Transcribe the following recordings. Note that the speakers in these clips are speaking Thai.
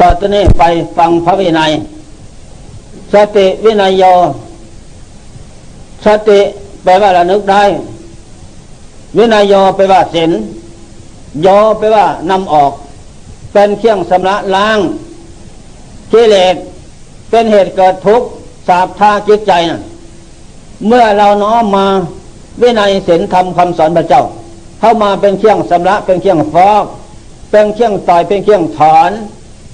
ต่อจากนี้ไปฟังพระวินัย สติวินัยโย สติแปลว่าระนึกได้ วินัยโยแปลว่าศีลโยแปลว่านำออก เป็นเครื่องสำระล้างกิเลสเป็นเหตุเกิดทุกข์สาบทาจิตใจนะ่ะเมื่อเราน้อมมาวินัยศีลธรรมคำสอนพระเจ้า เข้ามาเป็นเครื่องสำระเป็นเครื่องฟอก เป็นเครื่องต่อยเป็นเครื่องถอน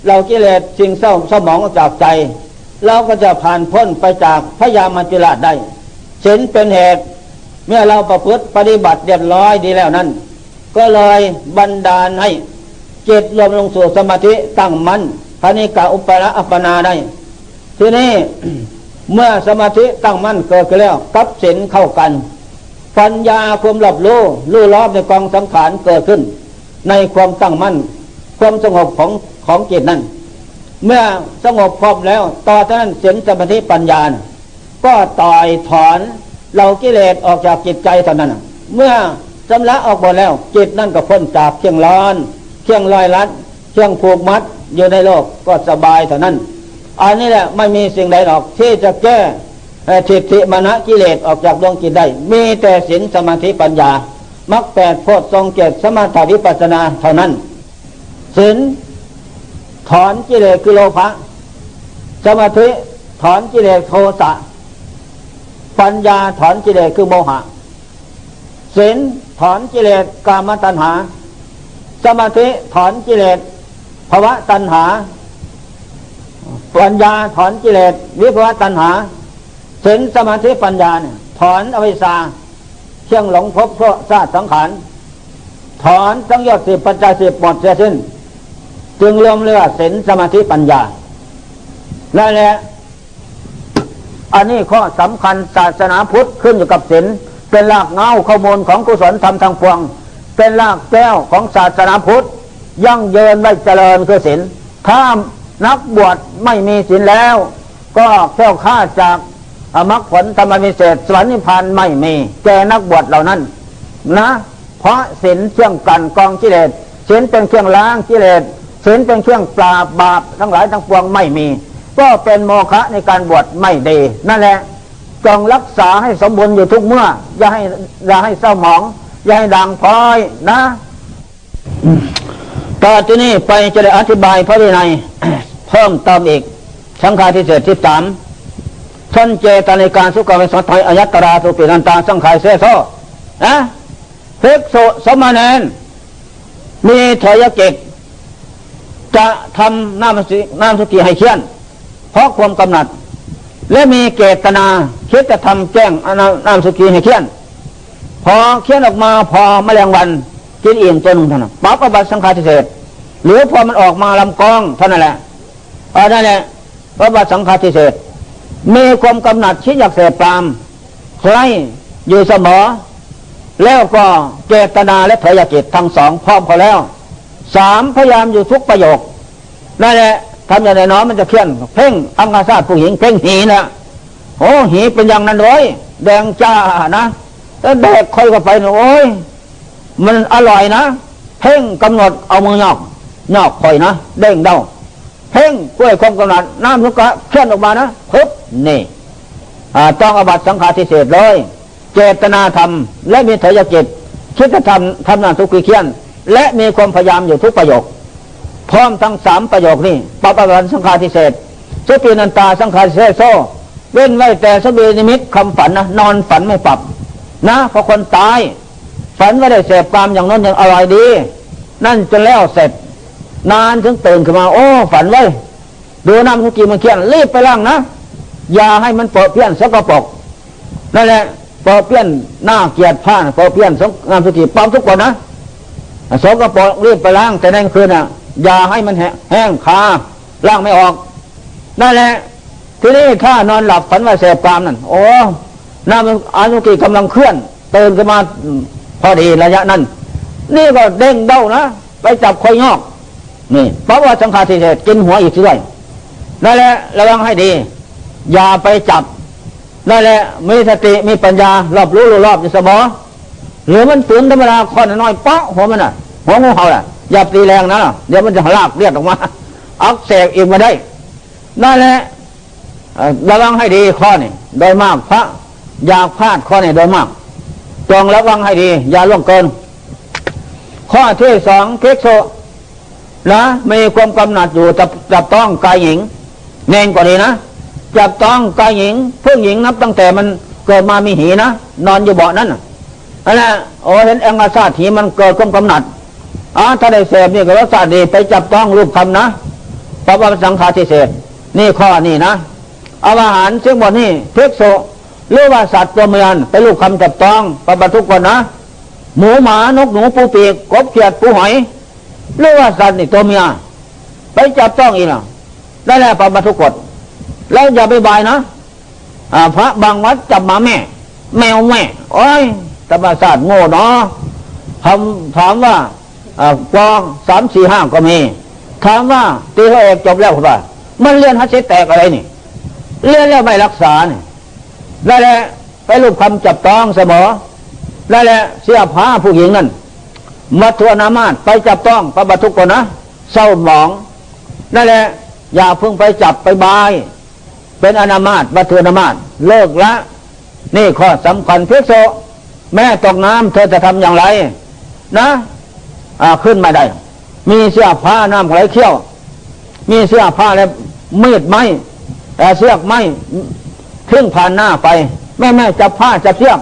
เรากิเลสสิ่งเศร้าสมองจากใจ เราก็จะผ่านพ้นไปจากพยามัจจุราชได้ศีลเป็นเหตุ เมื่อเราประพฤติปฏิบัติเรียบร้อยดีแล้วนั้น ก็เลยบันดาลให้จิตรวมลงสู่สมาธิตั้งมัน่นพระนิกาอุปละอัปปนาได้ ทีนี้เมื่อสมาธิตั้งมั่นเกิดขึ้นแล้วกับศีลเข้ากัน ปัญญาความหลับรู้รู้รอบในกองสังขารเกิดขึ้น ในความตั้งมั่น ความสงบของ ของจิตนั้น เมื่อสงบพร้อมแล้ว ต่อจากนั้นศีลสมาธิปัญญาก็ต่อยถอนเรากิเลสออกจากจิตใจเท่านั้นเมื่อชำระออกหมดแล้ว จิตนั่นก็พ้นจากเครื่องร้อน เครื่องลอยลัดเครื่องผูกมัดอยู่ในโลกก็สบายเท่านั้น อันนี้แหละไม่มีสิ่งใดหรอกที่จะแก้ทิฏฐิมณะกิเลสออกจากดวงจิตได้ มีแต่ศีลสมาธิปัญญามักแปดโพชทรงเกตสมาธิวิปัสสนาเท่านั้นศีล ถอนกิเลสคือโลภะสมาธิถอนกิเลสโทสะปัญญาถอนกิเลสคือโมหะศีลถอนกิเลสกามตัณหา สมาธิถอนกิเลสภวะตัณหา ปัญญาถอนกิเลสวิภวะตัณหาศีลสมาธิปัญญาเนี่ยถอนอวิชชาเชื่องหลงพบเพราะซาสังขารถอนสังโยชน์สิบปัจจัยสิบหมดเสียสิ้น จึงรวมเรียกว่าศีลสมาธิปัญญานั่นแหละอันนี้ข้อสำคัญศาสนาพุทธขึ้นอยู่กับศีลเป็นรากเงาข้อมูลของกุศลธรรมทางพวง เป็นรากแก้วของศาสนาพุทธยั่งเยินไม่เจริญคือศีลถ้านักบวชไม่มีศีลแล้ว ก็แก้วข้าจากอมรรคผลธรรมวิเศษสวรรค์นิพพานไม่มีแกนักบวชเหล่านั้น นะ เพราะศีลเครื่องกันกองกิเลสศีลเป็นเครื่องล้างกิเลส ศีลเป็นเครื่องปราบบาปทั้งหลายทั้งปวงไม่มี ก็เป็นโมฆะในการบวชไม่ดี นั่นแหละจงรักษาให้สมบูรณ์อยู่ทุกเมื่อ อย่าให้อย่าให้เศร้าหมอง อย่าให้ดังพลอยนะต่อที่นี้ไปจะได้อธิบายพระวินัยเพิ่มเติมอีกสังฆาทิเศษที่สามชนเจตในการสุขวิสัทยอยัตตราสุปินันตาสังขายเสโซนะภิกษุสมณเณรมีเถยเกต จะทำน้ำสุน้ำสุกีให้เขียน เพราะความกำหนัด และมีเกตนาคิดจะทำแจ้งนามสุกีให้เขียน พอเขียนออกมาพอแมลงวันกินเอิ่มจนเท่านั้นปั๊บอบัตสังฆาทิเศษหรือพอมันออกมาลำกองเท่านั้นแหละเออนั่นแหละอบัตสังฆาทิเศษมีความกำหนัดคิดอยากเสพปามใครอยู่เสมอ แล้วก็เจตนาและเถยกิจทั้งสองพร้อมเขาแล้ว สามพยายามอยู่ทุกประโยคนั่นแหละทำอย่างไรน้อมันจะเคลื่อน เพ่งอังคาซาผู้หญิงเพ่งหีนะโอ้หีเป็นอย่างนั้นเลยแดงจ้านะแล้วแดกคอยก็ไปโอ้ยมันอร่อยนะ เพ่งกำหนดเอามือนอก นอกคอยนะเด้งเดาเพ่งกล้วยคมกำหนดน้ำทุกกะเคลื่อนออกมานะปึ๊บนี่ต้องอบัตสังฆาทิเศษเลย เจตนาธรรม และมีเถยจิตคิดจะทำทำนานทุกขีเขียน และมีความพยายามอยู่ทุกประโยค พร้อมทั้งสามประโยคนี้ปปวันสังฆาทิเศษสุปีนันตาสังฆาทิเศษโซเว้นไว้แต่สบีนิมิตคำฝันนะนอนฝันไม่ปรับ นะพอคนตาย ฝันว่าได้เสพกามอย่างนั้นอย่างอร่อยดี นั่นจนแล้วเสร็จ นานถึงตื่นขึ้นมา โอ้ ฝันไว้ดูน้ำทุกีมันเคียนรีบไปล่างนะอย่าให้มันเปรอะเพี้ยนสกปรกนั่นแหละเปรอะเพี้ยนหน้าเกียดผ้าเปรอะเพี้ยนน้ำทุกีปั๊มทุกคนนะ สกปรกรีบไปล้างแต่ในคืนอะ อย่าให้มันแห้งคาล่างไม่ออกนั่นแหละทีนี้ถ้านอนหลับฝันว่าเสพกามนั่นโอ้น้ำอนุกิกำลังเคลื่อนเตื่นขึ้นมาพอดีระยะนั้น นี่ก็เด้งเด้านะไปจับคอยงอกนี่เพราะว่าสังขารทิเศษกินหัวอีกด้วยนั่นแหละระวังให้ดี อย่าไปจับนั่นแหละมีสติมีปัญญารอบรู้รู้รอบอยู่เสมอ หรือมันฝืนธรรมดาคอนน้อยเปาะหัวมันอะหัวงูเห่าแหละอย่าตีแรงนะเดี๋ยวมันจะลากเลียดออกมาอักเสบอีกมาได้นั่นแหละระวังให้ดีข้อนี่โดยมากพระอยากพลาดข้อนี่โดยมากจงระวังให้ดี อย่าล่วงเกิน ข้อที่สองเพิกโซนะมีความกำหนัดอยู่จับจับต้องกายหญิงเน่งกว่านี้นะจับต้องกายหญิงผู้หญิงนับตั้งแต่มันเกิดมามีหีนะนอนอยู่เบาะนั้น น่ะนั่นโอ้เห็นแองอาซาถีมันเกิดความกำหนัดอ๋อถ้าได้เสพนี่ก็รักษาดีไปจับต้องรูปคำนะเพราะว่าสังขารที่เสพนี่ข้อนี่นะเอาอาหารซึ่งหมดนี่เพิกโซหรือว่าสัตว์ตัวเมียนไปรูปคำจับต้องประบัทุกคนนะ หมูหมานกหนูปูปีกกบเขียดปูหอยหรือว่าสัตว์นี่ตัวเมียไปจับต้องอีกนะได้แล้วปามาทุกกฎแล้วอย่าไปบายนะอ่าพระบางวัดจับมาแม่ แมวแม่โอ้ย ธรรมศาสตร์โง่เนาะคำถามว่าอ่ากองสามสี่ห้าก็มี ถามว่าตีเขาเอกจบแล้วคุณว่ามันเรียนฮัตเชแตกอะไรนี่เรียนแล้วไม่รักษาเนี่ยได้แล้วไปรูปคำจับต้องเสมอนั่นแหละเสื้อผ้าผู้หญิงนั่นมัทวนามาตไปจับต้องพระบัทุกคนนะเศร้าหมองนั่นแหละอย่าเพิ่งไปจับไปบาย เป็นอนามาตมัทวนามาตเลิกละ นี่ข้อสำคัญพิโซ แม่ตกน้ำเธอจะทำอย่างไร นะอ่าขึ้นมาได้ มีเสื้อผ้าน้ำไหลเขี้ยว มีเสื้อผ้าแล้วมีดไม้แต่เสือกไม้ทิ้งผ่านหน้าไป แม่แม่จับผ้าจับเชือก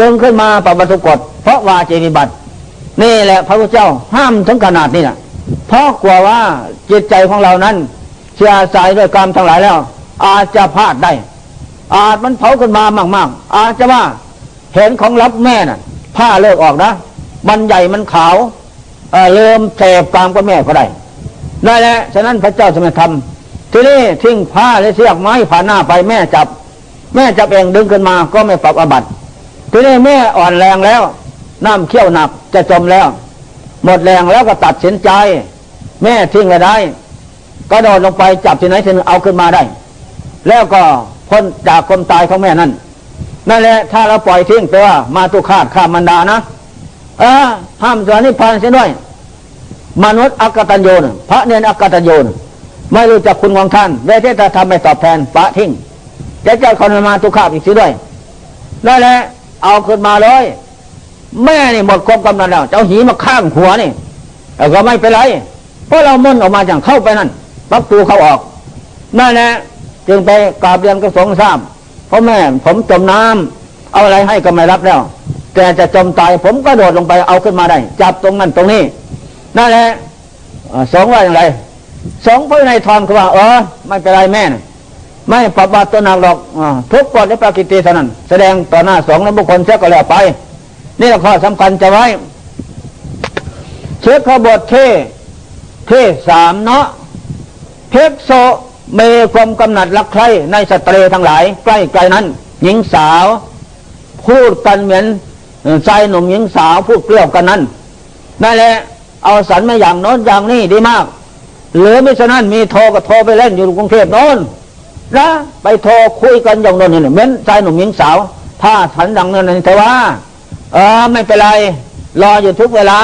ดึงขึ้นมาปฏิบัติกฎเพราะว่าเจนิบัตินี่แหละพระพุทธเจ้าห้ามถึงขนาดนี้นะเพราะกลัวว่าจิตใจของเรานั้นเสียสายด้วยกรรมทั้งหลายแล้ว อาจจะพลาดได้ อาจมันเผาขึ้นมามาก ๆ อาจจะว่า เห็นของรับแม่น่ะ ผ้าเลิกออกนะ มันใหญ่มันขาวเอ่อเริ่มเสพกรรมกับแม่ก็ได้ได้แหละฉะนั้นพระเจ้าสมัยทำทีนี้ทิ้งผ้าและเสียกไม้ผ่านหน้าไปแม่จับ แม่จับเองดึงขึ้นมาก็ไม่ปรับอบัติทีนี้แม่อ่อนแรงแล้ว น้ำเขี้ยวหนักจะจมแล้ว หมดแรงแล้วก็ตัดสินใจ แม่ทิ้งไว้ได้ ก็โดดลงไปจับที่ไหนที่หนึงเอาขึ้นมาได้ แล้วก็พ้นจากความตายของแม่นั่น นั่นแหละถ้าเราปล่อยทิ้งแปลว่ามาตุคาตข้ามมันดานะเออห้ามสวนิพพานเสียด้วย มนุษย์อักตัญญูน่ะพระเนนอักตัญญูน่ะไม่รู้จักคุณของท่านเวทจะทำไม่ตอบแทนปะทิ้งจะเจ้าคนมาตุคาตอีกเสียด้วยนั่นแหละเอาขึ้นมาเลยแม่นี่หมดความกำนัดแล้วเจ้าหีมาข้างหัวนี่แต่ก็ไม่เป็นไรเพราะเรามุ่นออกมาจากเข้าไปนั่นปักตูเขาออกนั่นแหละจึงไปกราบเรียนกระสงฆ์ทราบ เพราะแม่ผมจมน้ำเอาอะไรให้ก็ไม่รับแล้วแต่จะจมตายผมก็โดดลงไปเอาขึ้นมาได้ จับตรงนั้นตรงนี้นั่นแหละสองว่าอย่างไรสองพระในทอนก็ว่า เออไม่เป็นไรแม่นะไม่ปรับบาตัวหนักหรอกอทุกข์กฎและปรากิตีเท่านั้น แสดงต่อหน้าสองและบุคคลเสียก็แล้วไป นี่แหละข้อสำคัญจะไว้ เช็คขบทเทเทสามเนาะเพกโซ เมความกำหนัดรักใครในสตรีทั้งหลาย ใกล้ไกลนั้น หญิงสาว พูดกันเหมือนชายหนุ่มหญิงสาวพูดเกลียวกันนั้นนั่นแหละเอาสันมาอย่างโน้นอย่างนี้ดีมาก หรือไม่ฉะนั้นมีโทรก็โทรไปเล่นอยู่กรุงเทพโน้นนะไปโทรคุยกันอย่างโน้นนี่เหมือนชายหนุ่มหญิงสาว ถ้าฉันดังนั้นนี่แต่ว่า เออไม่เป็นไร รออยู่ทุกเวลา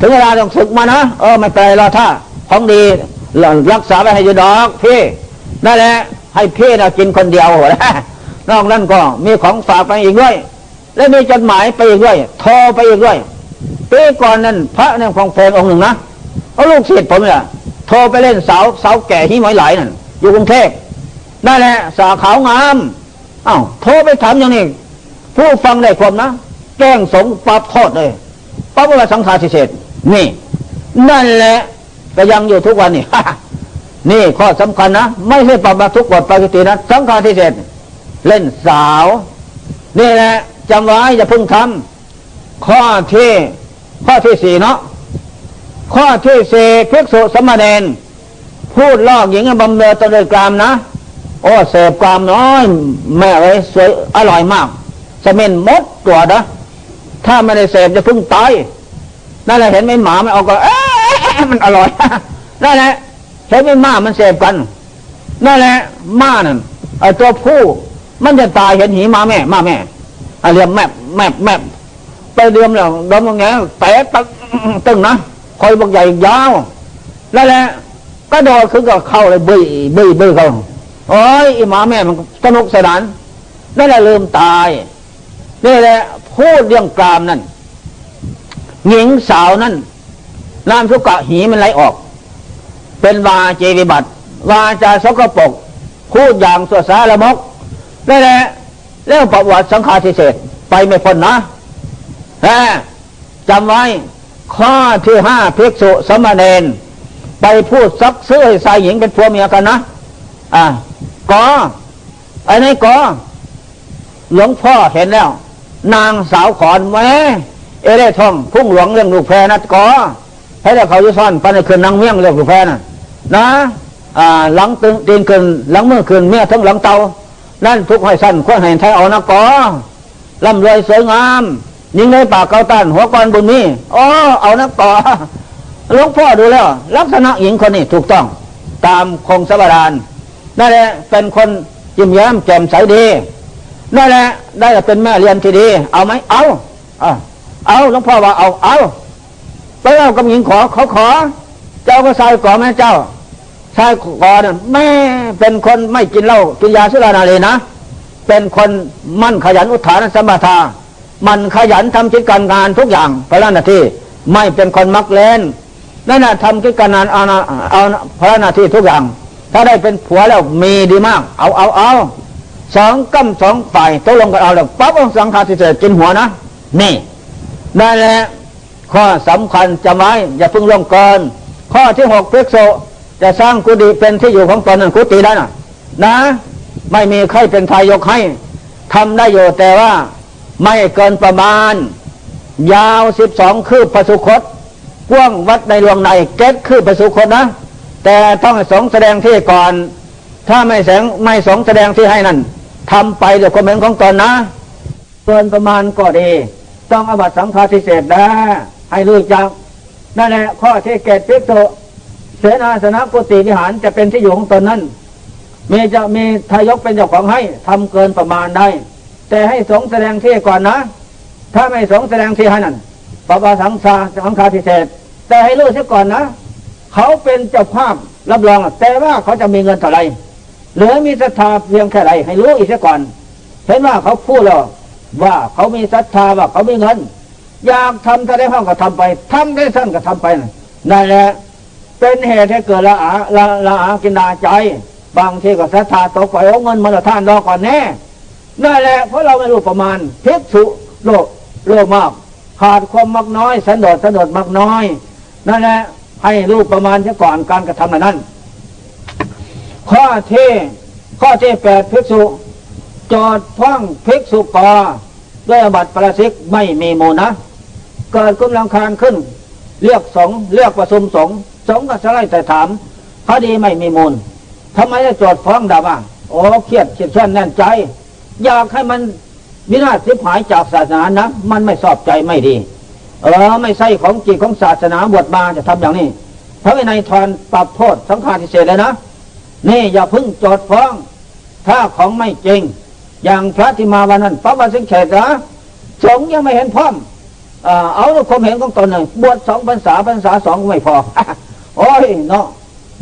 ถึงเวลาต้องศึกมานะเออไม่เป็นไรรอถ้าของดี รักษาไว้ให้อยู่ดอกพี่นั่นแหละให้พี่นะกินคนเดียวนะนอกนั้นก็มีของฝากไปอีกด้วย และมีจดหมายไปอีกด้วยโทรไปอีกด้วยปีก่อนนั้นพระนั่นของแพงองค์หนึ่งนะเอาลูกศิษย์ผมเนี่ยโทรไปเล่นเสาวสาแก่ที่หมอยไหลนั่นอยู่กรุงเทพนั่นแหละสาวขาวงามอ้าวโทรไปถามอย่างนี้ผู้ฟังได้ความนะแกล้งสงปรับโทษเลยปรับว่าสังฆาทิเศษนี่ นั่นแหละ ก็ยังอยู่ทุกวันนี่นี่ข้อสำคัญนะ ไม่ใช่ปรับมาทุกกฎปกตินะสังฆาทิเศษเล่นสาว นี่แหละจำไว้อย่าพิ่งทำข้อที่ข้อที่สี่เนาะข้อที่สี่ภิกษุสมณเณรพูดลอกหญิงบำเรอตนโดยกรามนะ โอ้เสพกรามน้อยแม่เอ้ยสวยอร่อยมากจะเม็นมดตัวนะถ้าไม่ได้เสพจะพึ่งตายนั่นแหละเห็นไหมหมามันเอาก็เอ๊ะมันอร่อยนั่นแหละเห็นไหมหมามันเสพกันนั่นแหละหมานั่นไอ้ตัวผู้มันจะตายเห็นหีหมาแม่หมาแม่อะเรียมแมบแมบแมบไปเรียมแล้วดมอย่างเงี้ยแตะตึกตึงนะคอยบักใหญ่ยาวนั่นแหละกก็โดดขึ้นก็เข้าเลยบึ้ยบึ้ยบึ้ยเข้าโอ้ยอีหมาแม่มันสนุกสนานนั่นแหละลืมตายนี่แหละพูดเรื่องกรามนั่นหญิงสาวนั่น น้ำทุกกะหีมันไหลออก เป็นวาเจวิบัติวาจาสกปรกพูดอย่างสวดสาละมกนั่นแหละแล้วประวัติสังฆาทิเศษไปไม่พ้นนะแฮจำไว้ ข้อที่ห้าภิกษุสมณเณรไปพูดซักซื้อให้ชายหญิงเป็นผัวเมียกันนะ อะกอไอ้นี่กอหลวงพ่อเห็นแล้ว นางสาวขอนแม่เอเรทองพุ่งหลวงเรื่องลูกแพรนัดกอ ให้ได้เขาจะซ่อนปันในคืนนางเมี่ยงเรื่องลูกแพรน่ะนะหลังตึงตีนคืนหลังเมื่อคืนเมียทั้งหลังเตานั่นทุกให้สั้นควรให้ไทยเอานะกกอร่ำรวยสวยงามยิงในปากเกาตันหัวกรบุญมีอ๋อเอานะกกอหลวงพ่อดูแล้ว ลักษณะหญิงคนนี้ถูกต้อง ตามคงสบดานนั่นแหละเป็นคนยิ้มแย้มแจ่มใสดีนั่นแหละได้เป็นแม่เรียนที่ดี เอาไหมเอาเอาเอาหลวงพ่อว่าเอาเอา ไปเอากับหญิงขอเขาขอ เจ้าก็ใส่ก่อแม่เจ้าใส่ก่อน่ะแม่เป็นคนไม่กินเหล้ากินยาสุรานารีนะ เป็นคนมั่นขยันอุทานสมถามันขยันทำกิจการงานทุกอย่างพระหน้าที่ไม่เป็นคนมักเล่นนั่นน่ะทำกิจการงานเอาเอาพระหน้าที่ทุกอย่าง ถ้าได้เป็นผัวแล้วมีดีมาก เอาเอาเอาสองกำสองฝ่ายตกลงกันเอาแล้วปั๊บอาสังฆาทิเศษกินหัวนะนี่นั่นแหละ ข้อสำคัญจำไว้อย่าพิ่งลงเกิน ข้อที่หกพิกโซจะสร้างกุฏิเป็นที่อยู่ของตนนั้นกุฏิได้นะนะ ไม่มีใครเป็นไทายกให้ทำได้อยู่แต่ว่าไม่เกินประมาณ ยาวสิบสองคืบพระสุคตกว้างวัดในหลวงในเก็ดคืบพระสุคตนะ แต่ต้องสงแสดงที่ก่อน ถ้าไม่แสงไม่สงแสดงที่ให้นั่นทำไปด้วยความเห็นของตนนะเกินประมาณก็ดี ต้องอบัตสังฆาทิเศษนะ ให้รู้จักนั่นแหละข้อที่เกตพิกโตเสนาสนะกุฏิวิหารจะเป็นที่อยู่ของตนนั้นมีจะมีทายกเป็นเจ้าของให้ทำเกินประมาณได้ แต่ให้สงแสดงที่ก่อนนะ ถ้าไม่สงแสดงที่ให้นั่นปปาสังฆาสังฆาทิเศษแต่ให้รู้เสียก่อนนะ เขาเป็นเจ้าภาพรับรอง แต่ว่าเขาจะมีเงินเท่าไรหรือมีศรัทธาเพียงแค่ไหนให้รู้อีกเสียก่อน เห็นว่าเขาพูดแล้วว่าเขามีศรัทธาว่าเขามีเงิน อยากทำถ้าได้ห้องก็ทำไปทำได้สั้นก็ทำไปนะนั่นแหละเป็นเหตุให้เกิดละอาละละอากินดาใจ บางทีก็ศรัทธาตกไปเอาเงินมาละท่านรอก่อนแน่นั่นแหละเพราะเราไม่รู้ประมาณพิกษุโลกโลกมาก ขาดความมักน้อยสันโดษสันโดษมักน้อย นั่นแหละให้รู้ประมาณเสียก่อนการกระทำนั้น ข้อที่ข้อที่แปดภิกษุจอดพ้องภิกษุกอด้วยอบัตประสิกไม่มีมูลนะ เกิดกุมลังคารขึ้น เรียกสงเรียกประชุมสงสงก็สไลด์แต่ถามคดีไม่มีมูลทำไมจะจอดฟ้องดาบ้างโอ้เครียดเครียดแค้นแน่นใจ อยากให้มันวินาศสิบหายจากศาสนานะ มันไม่ชอบใจไม่ดี เออไม่ใช่ของจิตของศาสนาบวชมาจะทำอย่างนี้พระวินัยทอนปรับโทษสังฆาทิเศษเลยนะนี่อย่าพึ่งจดฟ้อง ถ้าของไม่จริง อย่างพระที่มาวันนั้นพระวันสิงเฉดนะสงยังไม่เห็นพร้อม เอ่อเอาความเห็นของตนเลยบวชสองพรรษาพรรษาสองก็ไม่พอโอ้ยเนาะ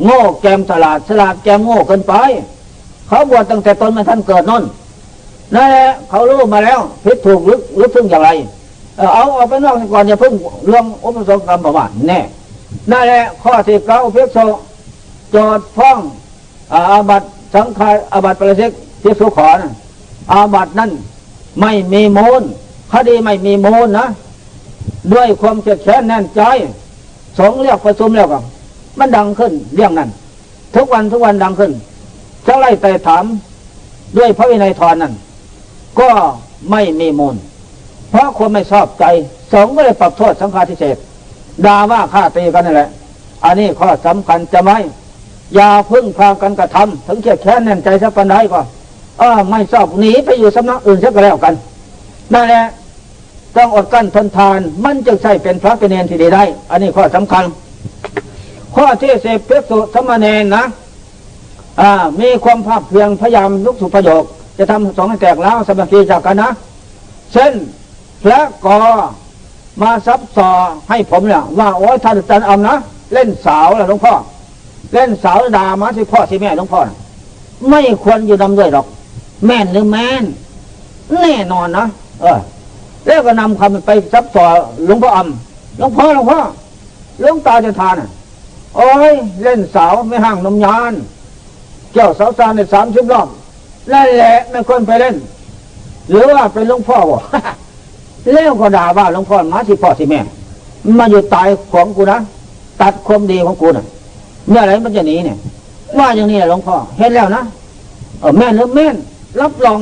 โง่แกมฉลาดฉลาดแกมโง่เกินไป เขาบวชตั้งแต่ตนมาท่านเกิดนั่นนั่นแหละเขารู้มาแล้วผิดถูกหรือหรือพึ่งอย่างไร เอ่ออาเอาไปนอกก่อนอย่าพิ่งเรื่องอุปสมกรรมประมาทแน่นั่นแหละข้อที่เก้าเพิกโซจทย์ฟ้องอาบัตสังฆาอาบัตประสิทธิ์ที่สุขอนอาบัตนั้นไม่มีมูลคดีไม่มีมูลนะ ด้วยความเจ็บแค้นแน่นใจสองเรียกประชุมแล้วก็มันดังขึ้นเรื่องนั้น ทุกวันทุกวันดังขึ้นจะไล่แต่ถามด้วยพระวินัยทรนั้น ก็ไม่มีมูล เพราะคนไม่ชอบใจสงก็เลยปรับโทษสังฆาทิเศษด่าว่าฆ่าตีกันนั่นแหละ อันนี้ข้อสำคัญจะไหมอย่าพึ่งพากันกระทำถึงเขียดแค้นแน่นใจสักปันไดก็เออไม่ชอบหนีไปอยู่สำนักอื่นสักก็แล้วกันนั่นแหละ ต้องอดกั้นทนทาน มันจึงใช่เป็นพระเป็นเนรที่ดีได้ อันนี้ข้อสำคัญ ข้อที่เสพเพสุธรรมเนรนะอ่ามีความภาคเพียงพยายามลุกสุประโยค จะทำสองให้แตกแล้วสมัคคีจากกันนะ เช่นพระกอมาซับซอให้ผมเนี่ยว่าโอ้ยท่านอาจารย์อำนะเล่นสาวแล้วหลวงพ่อ เล่นสาวด่ามาสิพ่อสิแม่หลวงพ่อ ไม่ควรอยู่นำด้วยหรอก แม่นหรือแม่น แน่นอนนะเออ แล้วก็นำคำไปซับต่อหลวงพ่ออำหลวงพ่อหลวงพ่อหลวงตาจะทานอะโอ้ยเล่นสาวไม่ห่างนมยานเกี่ยวสาวซานในสามสิบรอบนั่นแหละไม่ควรไปเล่น หรือว่าเป็นหลวงพ่อบอกแล้วก็ด่าว่าหลวงพ่อมาสิพ่อสิแม่มาอยู่ตายของกูนะตัดความดีของกูน่ะเมื่อไรมันจะหนีเนี่ยว่าอย่างนี้แหละหลวงพ่อเห็นแล้วนะเออแม่นหรือแม่นรับรอง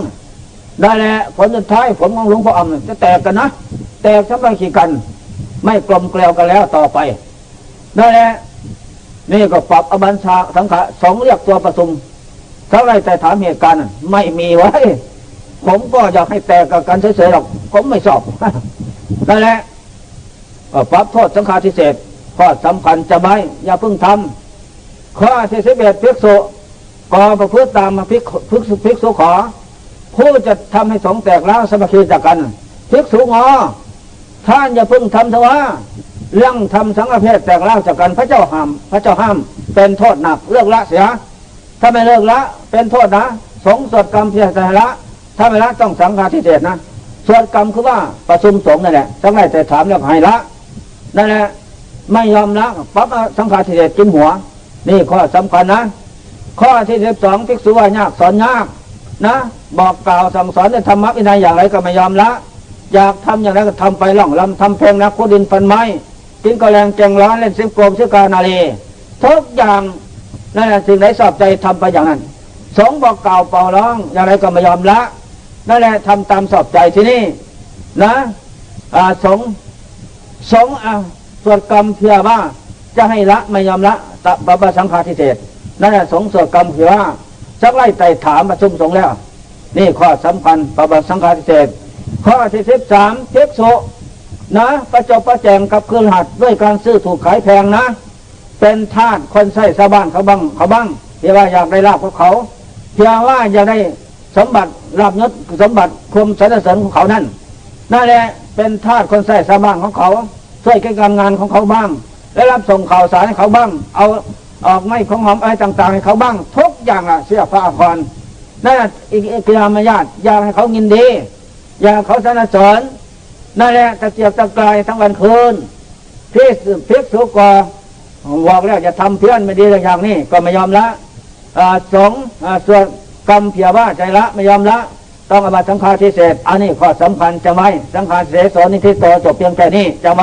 ได้แหละผลสุดท้ายผลของหลวงพ่ออำจะแตกกันนะ แตกสามัคคีกัน ไม่กลมเกลียวกันแล้วต่อไปนั่นแหละนี่ก็ปรับอบัญชาสังขะสองเรียกตัวประชุมเท่าไรแต่ถามเหตุการณ์น่ะไม่มีไว้ ผมก็อยากให้แตกกับกันเฉยๆหรอก ผมไม่ชอบนั่นแหละก็ปรับโทษสังฆาทิเศษข้อสำคัญจะไม่อย่าเพิ่งทำข้อที่สิบเอ็ดภิกษุก่อประพฤติตามมาภิกษุภิกษุภิกษุขอ ผู้จะทำให้สงแตกแล้วสมัคคีจากกันภิกษุงอท่านอย่าเพิ่งทำเถอะว่าเรื่องทำสังฆเพศแตกเล่าจากกันพระเจ้าห้าม พระเจ้าห้าม เป็นโทษหนักเลิกละเสีย ถ้าไม่เลิกละ เป็นโทษนะ สงสวดกรรมเพียรแต่ละ ถ้าไม่ละต้องสังฆาทิเศษนะสวดกรรมคือว่าประชุมสงฆ์นั่นแหละสังฆาทิเศษถามแล้วให้ละนั่นแหละไม่ยอมละปั๊บสังฆาทิเศษกินหัว นี่ข้อสำคัญนะ ข้อที่สิบสองภิกษุว่ายากสอนยาก นะ บอกกล่าวสั่งสอนในธรรมะวินัยอย่างไรก็ไม่ยอมละ อยากทำอย่างไรก็ทำไปล่องลำทำเพลงนะคุดินฟันไม้กินกระแรงแกงร้อนเล่นซิมโกมชื่อกานาเลทุกอย่างนั่นแหละสิ่งไหนสอบใจทำไปอย่างนั้นสงบอกกล่าวเป่าร้องอย่างไรก็ไม่ยอมละนั่นแหละทำตามสอบใจที่นี่นะอาสงสงอะสวดกรรมเพียว่าจะให้ละไม่ยอมละตะปะปะสังฆาทิเศษนั่นแหละสงสวดกรรมเพียว่า สักไล่ไต่ถามประชุมสงฆ์แล้ว นี่ข้อสำคัญปะปะสังฆาทิเศษข้อที่สิบสามเทกโซนะประจบประแจงกับเครื่องหัดด้วยการซื้อถูกขายแพงนะ เป็นทาสคนใส่ชาวบ้านเขาบ้างเขาบ้างเพียงว่าอยากได้ลาบของเขาเพียงว่าอยากได้สมบัติลาบยศสมบัติความสรรเสริญของเขานั่นนั่นแหละเป็นทาสคนใส่ชาวบ้านของเขาช่วยกิจการงานของเขาบ้าง และรับส่งข่าวสารให้เขาบ้าง เอาออกไม้ของหอมอะไรต่าง ๆ ให้เขาบ้าง ทุก อย่างอะเสียฟ้าพรนั่นอีกกิยามญาติอยากให้เขายินดี อย่าเขาสนเสริญนั่นแหละตะเกียบตะกายทั้งวันคืนพิสพิกสุกอบอกแล้วจะทำเพื่อนไม่ดีเลยอย่างนี้ก็ไม่ยอมละสอ่าส่วนกรรมเพียว่าใจละไม่ยอมละ ต้องอบัตสังฆาทิเศษอันนี้ข้อสำคัญจะไหมสังฆาทิเศษสอนนิทิโตจบเพียงแค่นี้จะไหม